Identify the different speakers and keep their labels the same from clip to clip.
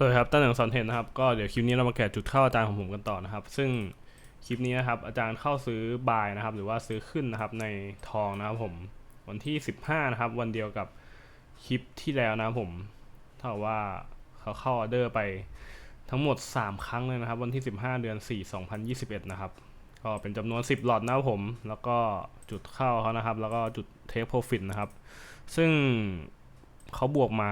Speaker 1: สวัสดีครับตั้งหนึ่งสอนเทนนะครับ ก็เดี๋ยวคลิปนี้เรามาแกะจุดเข้าอาจารย์ของผมกันต่อนะครับ ซึ่งคลิปนี้นะครับอาจารย์เข้าซื้อบายนะครับ หรือว่าซื้อขึ้นนะครับในทองนะครับผมวันที่ 15 นะครับ วันเดียวกับคลิปที่แล้วนะครับผมเท่าว่าเขาเข้าออเดอร์ไปทั้งหมด 3 ครั้งเลยนะครับ วันที่ 15 เดือน 4 2021 นะครับ ก็เป็นจำนวน 10 หลอดนะครับผม แล้วก็จุดเข้าเขานะครับ แล้วก็จุดเทคโปรฟิตนะครับ ซึ่ง เขาบวกมา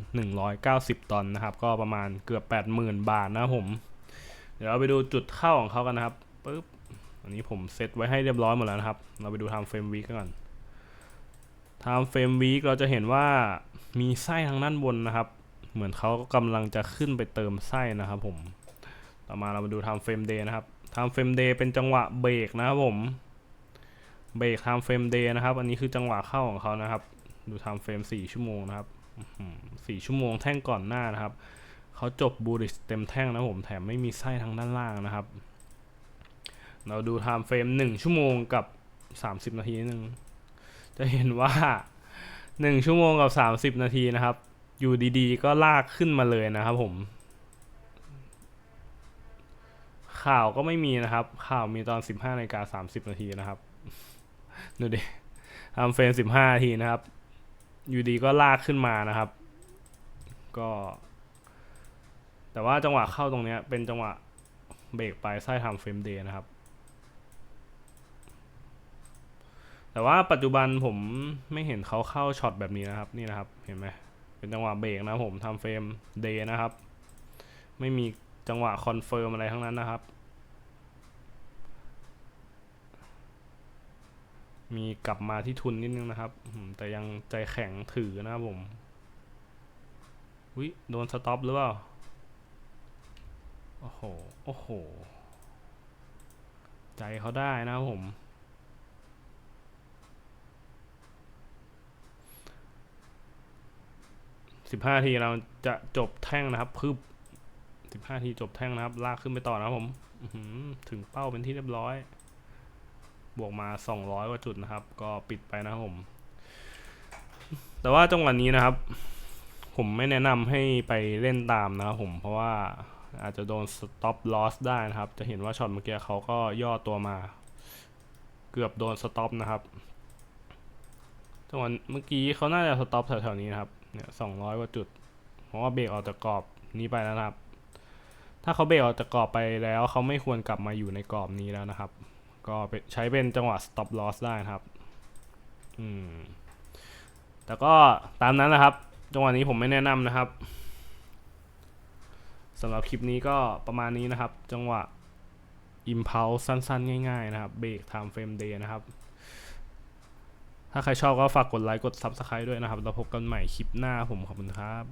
Speaker 1: 2,190 ตอนนะครับ ก็ประมาณเกือบ 80,000 บาทนะครับผม เดี๋ยวเราไปดูจุดเข้าของเขากันนะครับปึ๊บอันนี้ผมเซตไว้ให้เรียบร้อยหมดแล้วนะครับ เราไปดู time frame week กันก่อน time frame week เราจะเห็นว่ามีไส้ทางด้านบนนะครับ เหมือนเขากำลังจะขึ้นไปเติมไส้นะครับผม ต่อมาเรามาดู time frame day นะครับ time frame day เป็นจังหวะเบรกนะครับผม เบรก time frame day นะครับ อันนี้คือจังหวะเข้าของเขานะครับ ดูไทม์เฟรมสี่ชั่วโมงนะครับสี่ชั่วโมงแท่งก่อนหน้านะครับ เขาจบบูริสเต็มแท่งนะผมแถมไม่มีไส้ทางด้านล่างนะครับ เราดูไทม์เฟรมหนึ่งชั่วโมงกับสามสิบนาทีนึง จะเห็นว่าหนึ่งชั่วโมงกับสามสิบนาทีนะครับ อยู่ดีๆ ก็ลากขึ้นมาเลยนะครับผม ข่าวก็ไม่มีนะครับ ข่าวมีตอนสิบห้านาฬิกาสามสิบนาทีนะครับ ดูดิทำเฟรมสิบห้านาทีนะครับ อยู่ดีก็ลากขึ้นมานะครับ ก็ แต่ว่าจังหวะเข้าตรงเนี้ย เป็นจังหวะเบรกไปไส้ทำเฟรมเดย์นะครับ แต่ว่าปัจจุบันผมไม่เห็นเขาเข้าช็อตแบบนี้นะครับ นี่นะครับ เห็นไหมเป็นจังหวะเบรกนะผมทำเฟรมเดย์นะครับ ไม่มีจังหวะคอนเฟิร์มอะไรทั้งนั้นนะครับ มีกลับมาที่ทุนนิดนึงนะครับ แต่ยังใจแข็งถือนะครับผมวิโดนสต็อปหรือเปล่า โอ้โห โอ้โห ใจเขาได้นะครับผม สิบห้าทีเราจะจบแท่งนะครับพึบสิบห้าทีจบแท่งนะครับ ลากขึ้นไปต่อนะครับผม ถึงเป้าเป็นที่เรียบร้อย บวกมา 200 กว่าจุดนะครับ ก็ปิดไปนะครับผม แต่ว่าจังหวะนี้นะครับ ผมไม่แนะนำให้ไปเล่นตามนะครับผมเพราะว่าอาจจะโดน stop loss ได้นะครับ จะเห็นว่าช็อตเมื่อกี้เขาก็ย่อตัวมา เกือบโดน stop นะครับจังหวะเมื่อกี้เขาน่าจะ stop แถวๆนี้นะครับ เนี่ย200กว่าจุด เพราะว่าเบรกออกจากกรอบนี้ไปแล้วนะครับ ถ้าเขาเบรกออกจากกรอบไปแล้วเขาไม่ควรกลับมาอยู่ในกรอบนี้แล้วนะครับ ก็ใช้เป็นจังหวะ stop loss ได้นะครับ อืม แต่ก็ตามนั้นนะครับ จังหวะนี้ผมไม่แนะนำนะครับสำหรับคลิปนี้ก็ประมาณนี้นะครับ จังหวะ impulse สั้นๆ ง่าย ๆ นะครับ เบรก time frame day นะครับ ถ้าใครชอบก็ฝากกดไลค์ กด subscribe ด้วยนะครับ แล้วพบกันใหม่คลิปหน้าผมขอบคุณครับ